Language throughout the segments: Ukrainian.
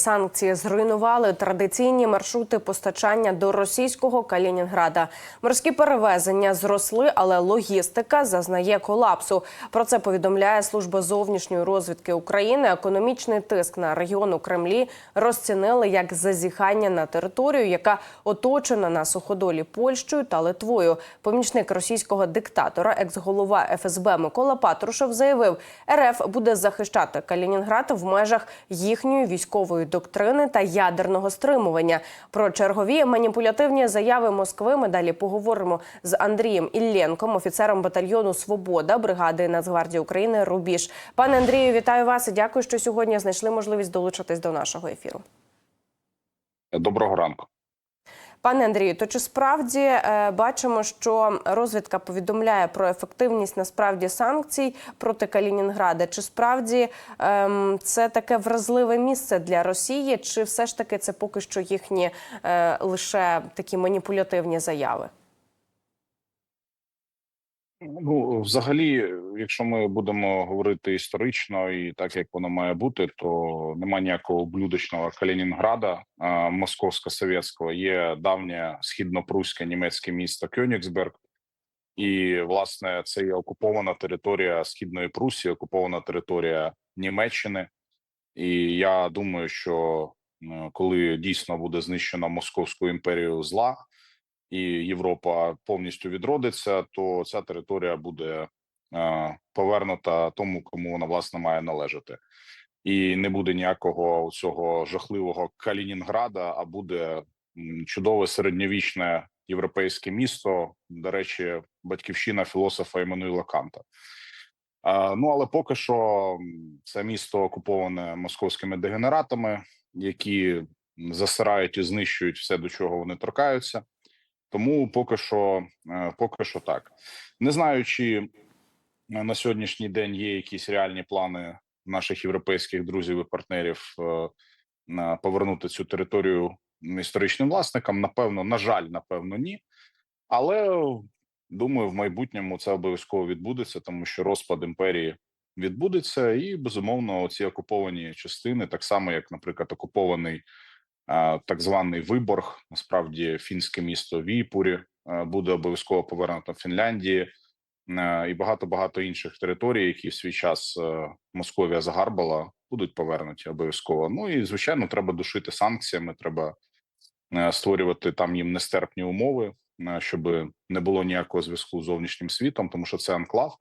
Санкції зруйнували традиційні маршрути постачання до російського Калінінграда. Морські перевезення зросли, але логістика зазнає колапсу. Про це повідомляє служба зовнішньої розвідки України. Економічний тиск на регіон у Кремлі розцінили як зазіхання на територію, яка оточена на суходолі Польщею та Литвою. Помічник російського диктатора, екс-голова ФСБ Микола Патрушев, заявив, РФ буде захищати Калінінград в межах їхньої військової доктрини та ядерного стримування. Про чергові маніпулятивні заяви Москви ми далі поговоримо з Андрієм Ілленком, офіцером батальйону Свобода бригади Нацгвардії України Рубіж. Пане Андрію, вітаю вас і дякую, що сьогодні знайшли можливість долучитись до нашого ефіру. Доброго ранку. Пане Андрію, то чи справді е, бачимо, що розвідка повідомляє про ефективність насправді санкцій проти Калінінграда? Чи справді ем, це таке вразливе місце для Росії, чи все ж таки це поки що їхні е, лише такі маніпулятивні заяви? Ну, взагалі, якщо ми будемо говорити історично і так як воно має бути, то нема ніякого блюдочного Калінінграда московсько-совєтського. Є давнє східно-пруське німецьке місто Кьонігсберг, і власне це є окупована територія східної Прусії, окупована територія Німеччини. І я думаю, що е, коли дійсно буде знищена московську імперію зла. І Європа повністю відродиться, то ця територія буде е, повернута тому, кому вона власне має належати, і не буде ніякого цього жахливого Калінінграда, а буде чудове середньовічне європейське місто. До речі, батьківщина філософа Еммануїла Канта. Ну але поки що це місто окуповане московськими дегенератами, які засирають і знищують все, до чого вони торкаються. Тому поки що, е, поки що так. Не знаю, чи е, на сьогоднішній день є якісь реальні плани наших європейських друзів і партнерів е, повернути цю територію історичним власникам. Напевно, на жаль, напевно, ні. Але думаю, в майбутньому це обов'язково відбудеться, тому що розпад імперії відбудеться, і безумовно ці окуповані частини, так само як, наприклад, окупований так званий Виборг, насправді фінське місто Віпурі буде обов'язково повернуто Фінляндії і багато багато інших територій, які в свій час Московія загарбала, будуть повернуті обов'язково. Ну і звичайно, треба душити санкціями. Треба е, створювати там їм нестерпні умови, е, щоб не було ніякого зв'язку з зовнішнім світом, тому що це анклав.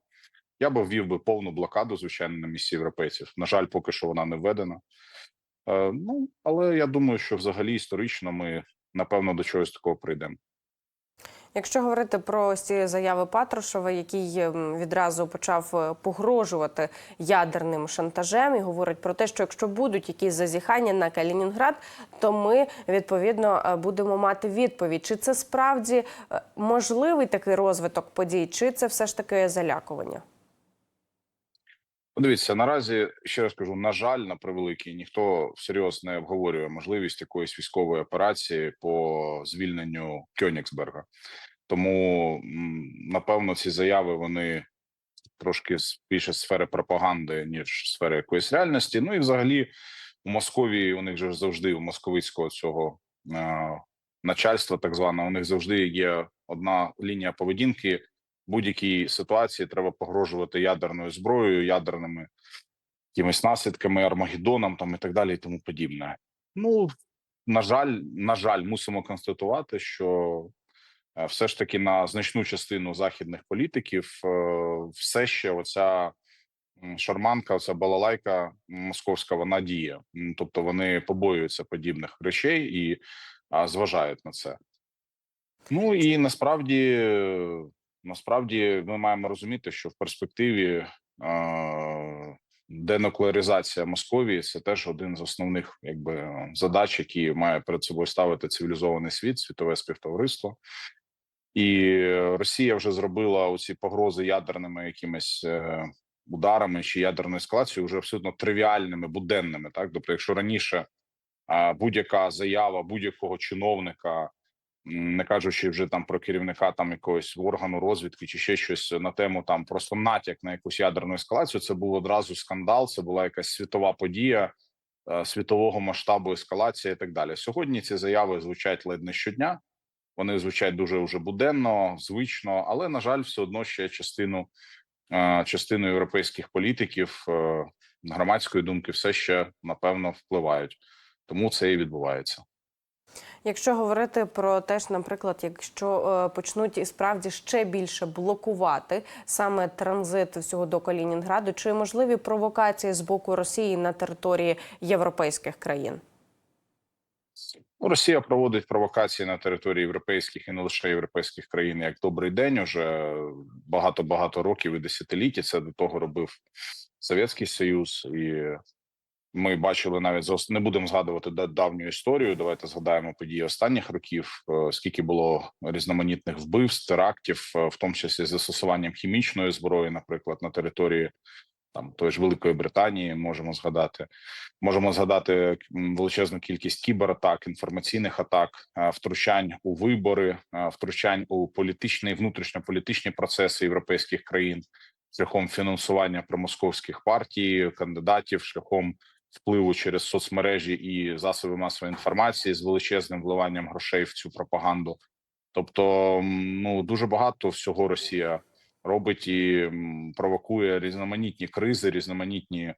Я би ввів би повну блокаду, звичайно, на місці європейців. На жаль, поки що вона не введена. Е, ну але я думаю, що взагалі історично ми напевно до чогось такого прийдемо. Якщо говорити про ці заяви Патрушева, який відразу почав е, погрожувати ядерним шантажем, і говорить про те, що якщо будуть якісь зазіхання на Калінінград, то ми відповідно е, будемо мати відповідь. Чи це справді можливий такий розвиток подій, чи це все ж таки залякування? Подивіться, наразі ще раз кажу: на жаль, на превеликий, ніхто всерйоз не обговорює можливість якоїсь військової операції по звільненню Кьонігсберга. Тому напевно ці заяви вони трошки більше сфери пропаганди, ніж сфери якоїсь реальності. Ну і взагалі у Московії у них же завжди у московицького цього е, начальства, так званого, у них завжди є одна лінія поведінки будь-якій ситуації треба погрожувати ядерною зброєю, ядерними якимись наслідками, армагеддоном там і так далі, і тому подібне. Ну на жаль, на жаль, мусимо констатувати, що е, все ж таки на значну частину західних політиків е, все ще оця шарманка, оця балалайка московська, вона діє. Тобто вони побоюються подібних речей і зважають на це. Ну і насправді, насправді, ми маємо розуміти, що в перспективі денуклеаризація Московії це теж один з основних якби задач, які має перед собою ставити цивілізований світ, світове співтовариство. І Росія вже зробила оці погрози ядерними якимись е, ударами чи ядерною ескалацією вже абсолютно тривіальними, буденними. Так, тобто, якщо раніше будь-яка заява будь-якого чиновника не кажучи вже там про керівника там якогось органу розвідки чи ще щось на тему там просто натяк на якусь ядерну ескалацію. Це був одразу скандал. Це була якась світова подія. е, світового масштабу ескалація і так далі. Сьогодні ці заяви звучать ледь не щодня. Вони звучать дуже вже буденно, звично, але на жаль, все одно ще частину е, частину європейських політиків е, громадської думки все ще напевно впливають. Тому це і відбувається. Якщо говорити про те, ж, наприклад, якщо е, почнуть і справді ще більше блокувати саме транзит всього до Калінінграду, чи можливі провокації з боку Росії на території європейських країн? Ну, Росія проводить провокації на території європейських і не лише європейських країн як добрий день. Уже багато багато років і десятиліття. Це до того робив Совєтський Союз, і ми бачили навіть не будемо згадувати да- давню історію. Давайте згадаємо події останніх років. е, Скільки було різноманітних вбивств, терактів, е, в тому числі з застосуванням хімічної зброї, наприклад, на території там тої ж Великої Британії, можемо згадати. Можемо згадати величезну кількість кібератак, інформаційних атак, е, втручань у вибори, втручань у політичні і внутрішньополітичні процеси європейських країн шляхом фінансування промосковських партій, кандидатів, шляхом впливу через соцмережі і засоби масової інформації з величезним вливанням грошей в цю пропаганду. Тобто, ну дуже багато всього Росія робить і провокує різноманітні кризи, різноманітні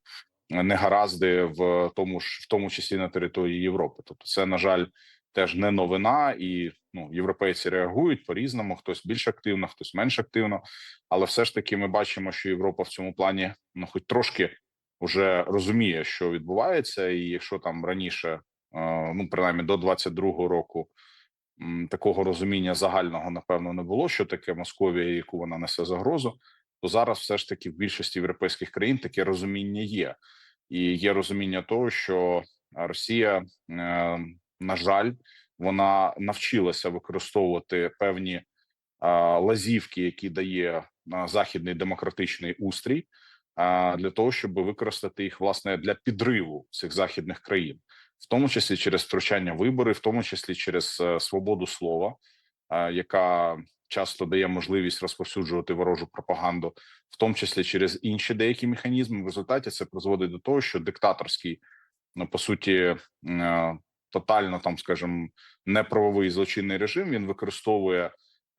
негаразди в тому ж в тому числі на території Європи. Тобто, це на жаль теж не новина, і ну європейці реагують по різному. Хтось більш активно, хтось менш активно. Але все ж таки, ми бачимо, що Європа в цьому плані ну, хоч трошки вже розуміє, що відбувається, і якщо там раніше, ну принаймні до 22-го року. Такого розуміння загального напевно не було, що таке Московія, яку вона несе загрозу. То зараз все ж таки в більшості європейських країн таке розуміння є, і є розуміння того, що Росія, е, на жаль, вона навчилася використовувати певні лазівки, які дає західний демократичний устрій, для того, щоб використати їх власне для підриву цих західних країн, в тому числі через втручання вибори, в тому числі через е, свободу слова, яка часто дає можливість розповсюджувати ворожу пропаганду, в тому числі через інші деякі механізми. В результаті це призводить до того, що диктаторський, ну по суті, е, тотально там, скажімо, неправовий злочинний режим він використовує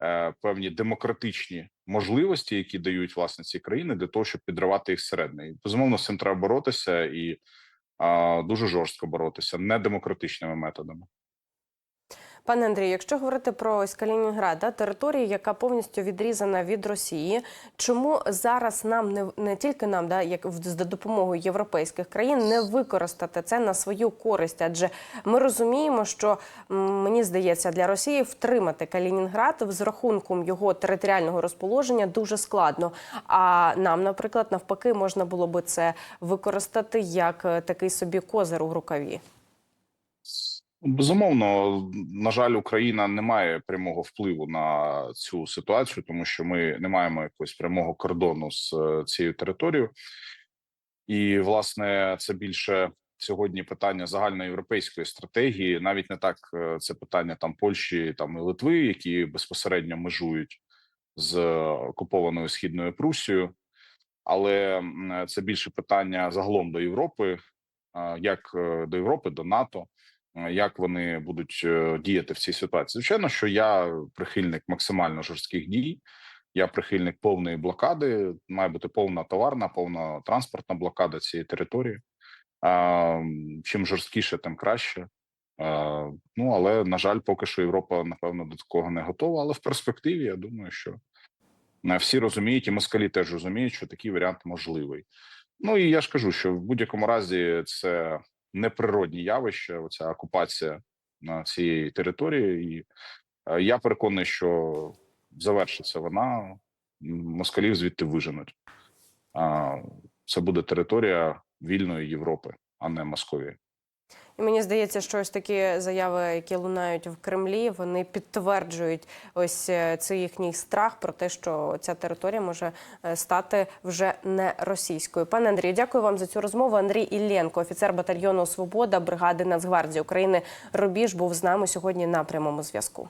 е, певні демократичні можливості, які дають власне ці країни, для того, щоб підривати їх зсередини. І, безумовно, з цим треба боротися і а, дуже жорстко боротися недемократичними методами. Пане Андрію, якщо говорити про ось Калінінград, да, територію, яка повністю відрізана від Росії, чому зараз нам не, не тільки нам, да, як за допомогою європейських країн, не використати це на свою користь? Адже ми розуміємо, що мені здається, для Росії втримати Калінінград з рахунком його територіального розположення дуже складно. А нам, наприклад, навпаки, можна було би це використати як е, такий собі козир у рукаві. Безумовно, на жаль, Україна не має прямого впливу на цю ситуацію, тому що ми не маємо якогось прямого кордону з е, цією територією, і власне це більше сьогодні питання загальноєвропейської стратегії. Навіть не так е, це питання там Польщі, там і Литви, які безпосередньо межують з окупованою східною Прусією, але це більше питання загалом до Європи, як е, до Європи, до НАТО е, як вони будуть е, діяти в цій ситуації. Звичайно, що я прихильник максимально жорстких дій. Я прихильник повної блокади. Має бути повна товарна, повна транспортна блокада цієї території. Чим жорсткіше, тим краще. Ну але на жаль, поки що Європа напевно до такого не готова. Але в перспективі я думаю, що е, всі розуміють, і москалі теж розуміють, що такий варіант можливий. Ну і я ж кажу, що в будь-якому разі це неприродні явища, оця окупація на цієї території, і е, я переконаний, що завершиться вона, москалів звідти виженуть. Це буде територія вільної Європи, а не Московії. І мені здається, що ось такі заяви, які лунають в Кремлі, вони підтверджують ось е, цей їхній страх про те, що ця територія може е, стати вже не російською. Пане Андрію, дякую вам за цю розмову. Андрій Іллєнко, офіцер батальйону Свобода бригади Нацгвардії України Рубіж, був з нами сьогодні на прямому зв'язку.